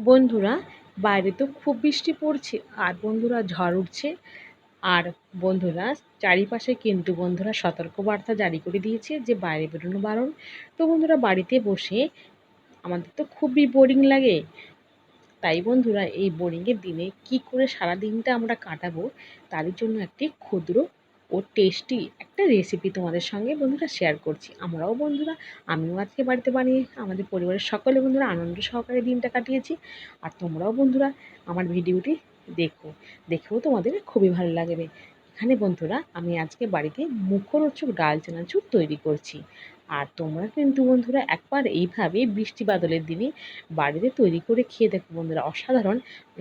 বন্ধুরা, বাইরে তো খুব বৃষ্টি পড়ছে, আর বন্ধুরা ঝড় উঠছে। আর বন্ধুরা, চারিপাশে কিন্তু বন্ধুরা সতর্কবার্তা জারি করে দিয়েছে যে বাইরে বেরোনো বারণ। তো বন্ধুরা, বাড়িতে বসে আমাদের তো খুবই বোরিং লাগে। তাই বন্ধুরা, এই বোরিংয়ের দিনে কি করে সারা দিনটা আমরা কাটাবো তারই জন্য একটি ক্ষুদ্র ও টেস্টি একটা রেসিপি তোমাদের সঙ্গে বন্ধুরা শেয়ার করছি। আমরাও বন্ধুরা, আমিও আজকে বাড়িতে বানিয়ে আমাদের পরিবারের সকলে বন্ধুরা আনন্দ সহকারে দিনটা কাটিয়েছি। আর তোমরাও বন্ধুরা আমার ভিডিওটি দেখো, দেখেও তোমাদের খুবই ভালো লাগবে। এখানে বন্ধুরা আমি আজকে বাড়িতে মুখরোচক ডাল চানাচুর তৈরি করছি। আর তোমরা কিন্তু বন্ধুরা একবার এইভাবে বৃষ্টি বাদলের দিনে বাড়িতে তৈরি করে খেয়ে দেখো বন্ধুরা, অসাধারণ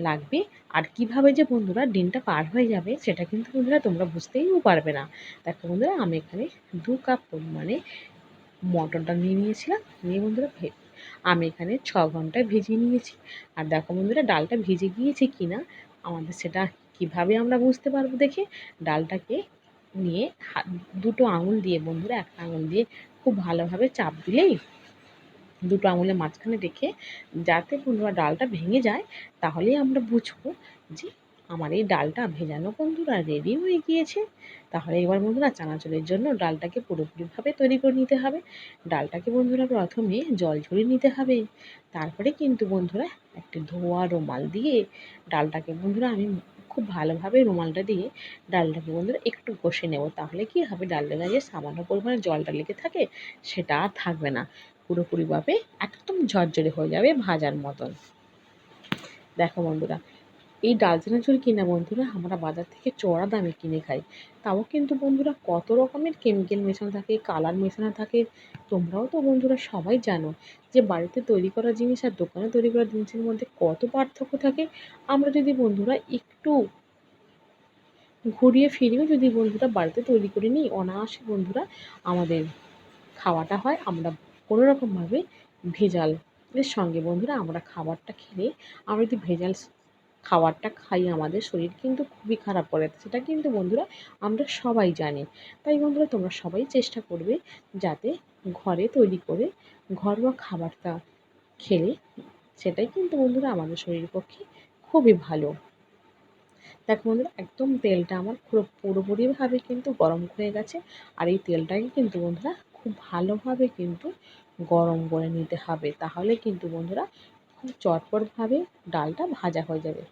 লাগবে। আর কীভাবে যে বন্ধুরা দিনটা পার হয়ে যাবে সেটা কিন্তু বন্ধুরা তোমরা বুঝতেইও পারবে না। দেখো বন্ধুরা, আমি এখানে দু কাপ পরিমাণে ডাল নিয়ে নিয়েছিলাম, নিয়ে বন্ধুরা আমি এখানে ছ ঘন্টায় ভেজে নিয়েছি। আর দেখো বন্ধুরা, ডালটা ভেজে গিয়েছে কি না আমাদের সেটা কীভাবে আমরা বুঝতে পারব দেখে? ডালটাকে নিয়ে দুটো আঙুল দিয়ে বন্ধুরা একটা আঙুল দিয়ে খুব ভালোভাবে চাপ দিলেই দুটো আঙুলের মাঝখানে রেখে যাতে বন্ধুরা ডালটা ভেঙে যায়, তাহলেই আমরা বুঝব যে আমার এই ডালটা ভেজানো বন্ধুরা রেডি হয়ে গিয়েছে। তাহলে এবার বন্ধুরা চানাচুরের জন্য ডালটাকে পুরোপুরিভাবে তৈরি করে নিতে হবে। ডালটাকে বন্ধুরা প্রথমে জল ঝরিয়ে নিতে হবে। তারপরে কিন্তু বন্ধুরা একটি ধোয়া রুমাল দিয়ে ডালটাকে বন্ধুরা আমি খুব ভালোভাবে রুমালটা দিয়ে ডালটাকে বন্ধুরা, একটু কষে নেব, তাহলে কি হবে? ডালটা গায়ে সামান্য পরিমাণে জলটা লেগে থাকে, সেটা আর থাকবে না। পুরোপুরিভাবে একদম ঝরঝরে হয়ে যাবে ভাজার মতন। দেখো বন্ধুরা, এই ডাল চানাচুর কিনা বন্ধুরা, আমরা বাজার থেকে চড়া দামে কিনে খাই। তাও কিন্তু বন্ধুরা কত রকমের কেমিক্যাল মেশানো থাকে, কালার মেশানো থাকে, তোমরাও তো বন্ধুরা সবাই জানো যে বাড়িতে তৈরি করা জিনিস আর দোকানে তৈরি করা জিনিসের মধ্যে কত পার্থক্য থাকে। আমরা যদি বন্ধুরা একটু ঘুরিয়ে ফিরিয়েও যদি বন্ধুরা বাড়িতে তৈরি করে নিই, অনায়াসে বন্ধুরা আমাদের খাওয়াটা হয়। আমরা কোনো রকমভাবে ভেজাল এর সঙ্গে বন্ধুরা আমরা খাবারটা খেলে আমরা যদি ভেজাল খাবারটা খাই, আমাদের শরীর কিন্তু খুবই খারাপ করে। সেটা কিন্তু বন্ধুরা আমরা সবাই জানি। তাই বন্ধুরা তোমরা সবাই চেষ্টা করবে যাতে ঘরে তৈরি করে ঘরোয়া খাবারটা খেলে, সেটাই কিন্তু বন্ধুরা আমাদের শরীরের পক্ষে খুবই ভালো। দেখো বন্ধুরা, একদম তেলটা আমার পুরো, পুরোপুরিভাবে কিন্তু গরম হয়ে গেছে। আর এই তেলটাকে কিন্তু বন্ধুরা, খুব ভালোভাবে কিন্তু গরম করে নিতে হবে। তাহলে কিন্তু বন্ধুরা, খুব চটপটভাবে ডালটা ভাজা হয়ে যাবে।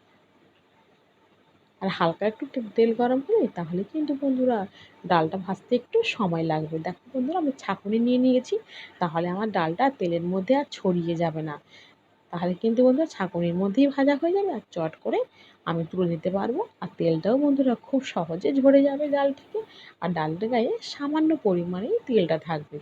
আর হালকা একটু তেল গরম হলে, তাহলে কিন্তু বন্ধুরা, ডালটা ভাজতে একটু সময় লাগবে। দেখো বন্ধুরা, আমি ছাঁকুনি নিয়ে নিয়েছি, তাহলে আমার ডালটা তেলের মধ্যে আর ছড়িয়ে যাবে না। তাহলে কিন্তু বন্ধুরা ছাঁকুনির মধ্যেই ভাজা হয়ে যাবে আর চট করে আমি তুলে নিতে পারব। আর তেলটাও বন্ধুরা খুব সহজে ঝরে যাবে ডাল থেকে। আর ডালটা গায়ে সামান্য পরিমাণেই তেলটা থাকবে।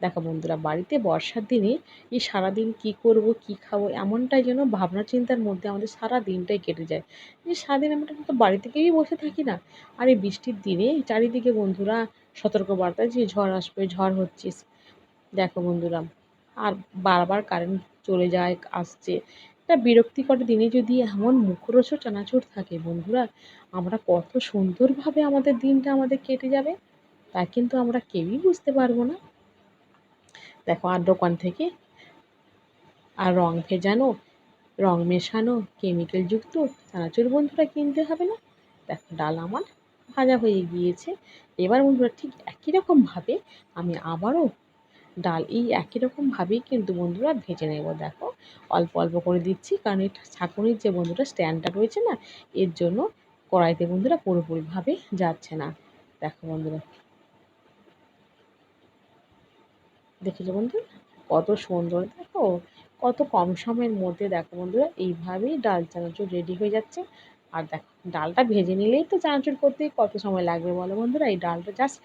দেখো বন্ধুরা, বাড়িতে বর্ষার দিনে এই সারাদিন কি করব, কি খাব, এমনটাই যেন ভাবনা চিন্তার মধ্যে আমাদের সারা দিনটাই কেটে যায়। যে সারাদিন আমরা তো বাড়ি থেকেই বসে থাকি না। আর এই বৃষ্টির দিনে চারিদিকে বন্ধুরা সতর্কবার্তা যে ঝড় আসবে, ঝড় হচ্ছে। দেখো বন্ধুরা আর বারবার কারেন্ট চলে যায়, আসছে। একটা বিরক্তিকর দিনে যদি এমন মুখরোচক চানাচুর থাকে, বন্ধুরা, আমরা কত সুন্দরভাবে আমাদের দিনটা আমাদের কেটে যাবে, তা কিন্তু আমরা কেউই বুঝতে পারব না। দেখো, আর দোকান থেকে, আর রং ভেজানো, রং মেশানো কেমিক্যালযুক্ত চানাচুর বন্ধুরা কিনতে হবে না। দেখো, ডাল আমার ভাজা হয়ে গিয়েছে। এবার বন্ধুরা ঠিক একই রকমভাবে আমি আবারও ডাল এই একই রকমভাবেই কিন্তু বন্ধুরা ভেজে নেব, দেখো। অল্প অল্প করে দিচ্ছি, কারণ এই ছাঁকুনির যে বন্ধুরা স্ট্যান্ডটা রয়েছে না, এর জন্য কড়াইতে বন্ধুরা পুরোপুরিভাবে যাচ্ছে না। দেখো বন্ধুরা। দেখেছ বন্ধু কত সুন্দর, দেখো। কত কম সময়ের মধ্যে, দেখো বন্ধুরা, এইভাবেই ডাল চানাচুর রেডি হয়ে যাচ্ছে। আর দেখো, ডালটা ভেজে নিলেই তো চানাচুর করতেই কত সময় লাগবে বলো বন্ধুরা? এই ডালটা জাস্ট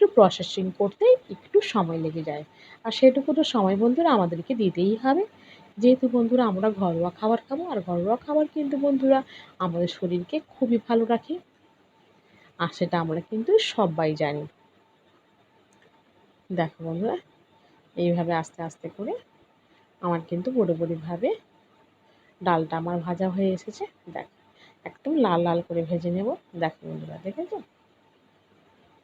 একটু প্রসেসিং করতেই একটু সময় লেগে যায়। আর সেটুকু তো সময় বন্ধুরা আমাদেরকে দিতেই হবে। যেহেতু বন্ধুরা আমরা ঘরোয়া খাবার খাব, আর ঘরোয়া খাবার কিন্তু বন্ধুরা আমাদের শরীরকে খুবই ভালো রাখে। আর সেটা আমরা কিন্তু সবাই জানি। দেখো বন্ধুরা, এইভাবে আস্তে আস্তে করে আমার কিন্তু পুরোপুরিভাবে ডালটা আমার ভাজা হয়ে এসেছে। দেখ, একদম লাল লাল করে ভেজে নেব। দেখো বন্ধুরা, দেখেছ?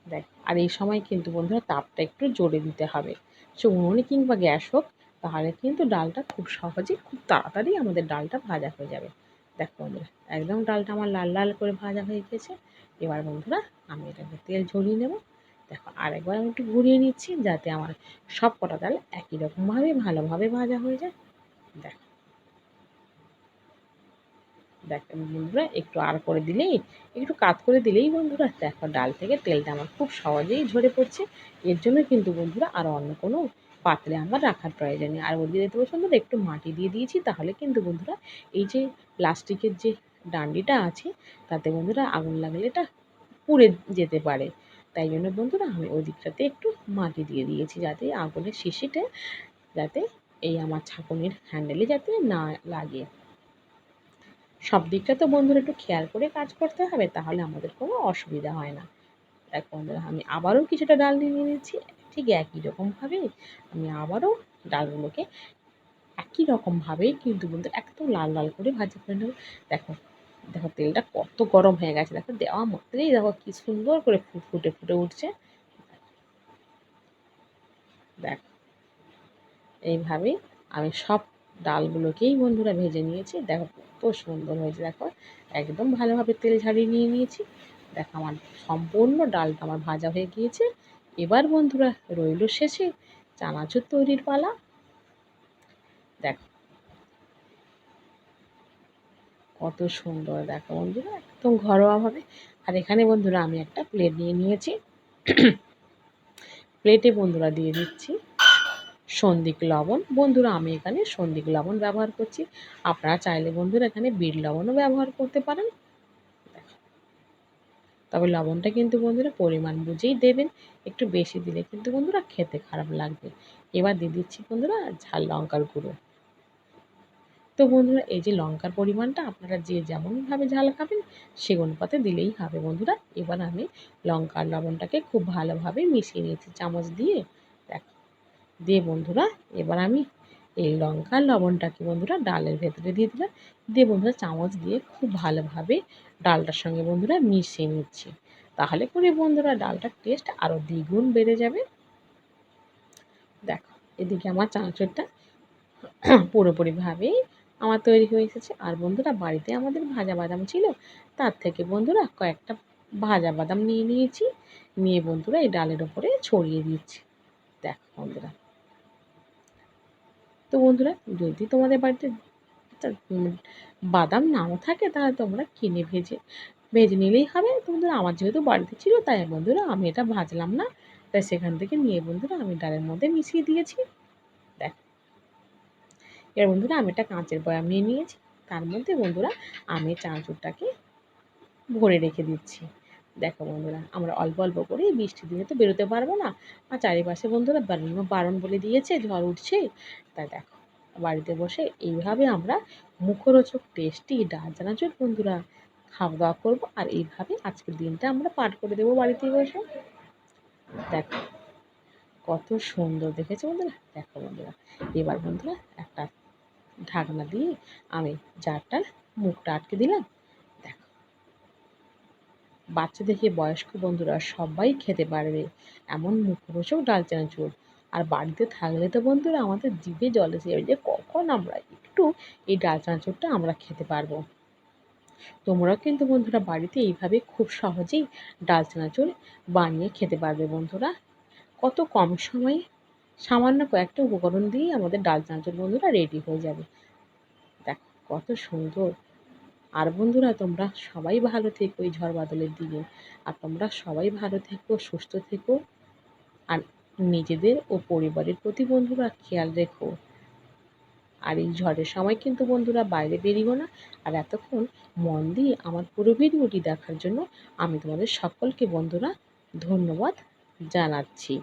দেখ, আর এই সময় কিন্তু বন্ধুরা তাপটা একটু জোরে দিতে হবে। সে উনুনে কিংবা গ্যাস হোক, তাহলে কিন্তু ডালটা খুব সহজেই খুব তাড়াতাড়ি আমাদের ডালটা ভাজা হয়ে যাবে। দেখো বন্ধুরা, একদম ডালটা আমার লাল লাল করে ভাজা হয়ে গেছে। এবার বন্ধুরা আমি এটাকে তেল ঝরিয়ে নেব। দেখো, আরেকবার আমি একটু ঘুরিয়ে নিচ্ছি যাতে আমার সব কটা ডাল একই রকমভাবে, ভালোভাবে ভাজা হয়ে যায়। দেখো। দেখেন বন্ধুরা, একটু আর করে দিলেই, একটু কাত করে দিলেই বন্ধুরা, দেখো ডাল থেকে তেলটা আমার খুব সহজেই ঝরে পড়ছে। এর জন্য কিন্তু বন্ধুরা আর অন্য কোনো পাত্রে আমার রাখার প্রয়োজন নেই। আর বলতে দেখতে বন্ধুরা, একটু মাটি দিয়ে দিয়েছি, তাহলে কিন্তু বন্ধুরা এই যে প্লাস্টিকের যে ডান্ডিটা আছে, তাতে বন্ধুরা আগুন লাগলে এটা পুড়ে যেতে পারে। তাই জন্য বন্ধুরা আমি ওই দিকটাতে একটু মাটি দিয়ে দিয়েছি, যাতে আগুনের শিশিটা যাতে এই আমার ছাঁকনির হ্যান্ডেলে যাতে না লাগে। সব দিকটা তো বন্ধুরা একটু খেয়াল করে কাজ করতে হবে, তাহলে আমাদের কোনো অসুবিধা হয় না। দেখ বন্ধুরা, আমি আবারও কিছুটা ডাল নিয়ে নিয়েছি, ঠিক একই রকমভাবে আমি আবারও ডালগুলোকে একই রকমভাবেই কিন্তু বন্ধু একদম লাল লাল করে ভাজি করে নেব। দেখো দেখো তেলটা কত গরম হয়ে গেছে, দেখো দেওয়া মাত্রেই দেখো কি সুন্দর করে ফুটে ফুটে উঠছে। দেখো এইভাবেই আমি সব ডালগুলোকেই বন্ধুরা ভেজে নিয়েছি। দেখো কত সুন্দর হয়েছে, দেখো। একদম ভালোভাবে তেল ঝাড়িয়ে নিয়ে নিয়েছি। দেখো আমার সম্পূর্ণ ডালটা আমার ভাজা হয়ে গিয়েছে। এবার বন্ধুরা রইল শেষে চানাচুর তৈরির পালা। দেখো কত সুন্দর, দেখো বন্ধুরা, একদম ঘরোয়াভাবে। আর এখানে বন্ধুরা আমি একটা প্লেট নিয়ে নিয়েছি। প্লেটে বন্ধুরা দিয়ে দিচ্ছি। সন্দিক লবণ। বন্ধুরা, আমি এখানে সন্দিক লবণ ব্যবহার করছি। আপনারা চাইলে বন্ধুরা এখানে বিট লবণও ব্যবহার করতে পারেন। তবে লবণটা কিন্তু বন্ধুরা পরিমাণ বুঝেই দেবেন। একটু বেশি দিলে কিন্তু বন্ধুরা খেতে খারাপ লাগবে। এবার দিয়ে দিচ্ছি বন্ধুরা ঝাল লঙ্কার গুঁড়ো। তো বন্ধুরা, এই যে লঙ্কার পরিমাণটা আপনারা যে যেমনভাবে ঝাল খাবেন সে অনুপাতে দিলেই হবে বন্ধুরা। এবার আমি লঙ্কার লবণটাকে খুব ভালোভাবে মিশিয়ে নিয়েছি চামচ দিয়ে। দিয়ে বন্ধুরা, এবার আমি এই লঙ্কার লবণটাকে বন্ধুরা ডালের ভেতরে দিয়ে দিলাম। দিয়ে বন্ধুরা চামচ দিয়ে খুব ভালোভাবে ডালটার সঙ্গে বন্ধুরা মিশিয়ে নিচ্ছি। তাহলে করে বন্ধুরা ডালটার টেস্ট আরও দ্বিগুণ বেড়ে যাবে। দেখো, এদিকে আমার চানাচুরটা পুরোপুরিভাবেই আমার তৈরি হয়ে এসেছে। আর বন্ধুরা বাড়িতে আমাদের ভাজা বাদাম ছিল, তার থেকে বন্ধুরা কয়েকটা ভাজা বাদাম নিয়ে নিয়েছি, নিয়ে বন্ধুরা এই ডালের ওপরে ছড়িয়ে দিচ্ছি দেখো বন্ধুরা তো বন্ধুরা, যদি তোমাদের বাড়িতে বাদাম নাও থাকে, তাহলে তোমরা কিনে ভেজে ভেজে নিলেই হবে। বন্ধুরা, আমার যেহেতু বাড়িতে ছিল, তাই বন্ধুরা আমি এটা ভাজলাম না। তাই সেখান থেকে নিয়ে বন্ধুরা আমি ডালের মধ্যে মিশিয়ে দিয়েছি। দেখ। এবার বন্ধুরা, আমি একটা কাঁচের বয়াম নিয়ে নিয়েছি। তার মধ্যে বন্ধুরা, আমি চানাচুরটাকে ভরে রেখে দিচ্ছি। দেখো বন্ধুরা, আমরা অল্প অল্প করে বৃষ্টি দিনে তো বেরোতে পারব না। আর চারিপাশে বন্ধুরা বারণ বলে দিয়েছে, ঝড় উঠছে। তাই দেখো, বাড়িতে বসে এইভাবে আমরা মুখরোচক টেস্টি ডাল চানাচুর বন্ধুরা খাওয়া দাওয়া করব। আর এইভাবে আজকের দিনটা আমরা পার করে দেবো বাড়িতে বসে। দেখো, কত সুন্দর দেখেছ বন্ধুরা? দেখো বন্ধুরা, এবার বন্ধুরা একটা ঢাকনা দিয়ে আমি জারটার মুখটা আটকে দিলাম। বাচ্চা দেখে বয়স্ক বন্ধুরা সবাই খেতে পারবে। এমন মুখরোচক ডাল চানাচুর আর বাড়িতে থাকলে তো বন্ধুরা আমাদের জিভে জল এসে যাবে যে কখন আমরা একটু এই ডাল চানাচুরটা আমরা খেতে পারব? তোমরাও কিন্তু বন্ধুরা বাড়িতে এইভাবে খুব সহজেই ডাল চানাচুর বানিয়ে খেতে পারবে বন্ধুরা। কত কম সময়ে সামান্য কয়েকটা উপকরণ দিয়েই আমাদের ডাল চানাচুর বন্ধুরা রেডি হয়ে যাবে। দেখো কত সুন্দর। আর বন্ধুরা, তোমরা সবাই ভালো থেকো এই ঝড় বাদলের দিনে। আর তোমরা সবাই ভালো থেকো, সুস্থ থেকো। আর নিজেদের ও পরিবারের প্রতি বন্ধুরা খেয়াল রেখো। আর এই ঝড়ের সময় কিন্তু বন্ধুরা বাইরে বেরিও না। আর এতক্ষণ মন দিয়ে আমার পুরো ভিডিওটি দেখার জন্য আমি তোমাদের সকলকে বন্ধুরা ধন্যবাদ জানাচ্ছি।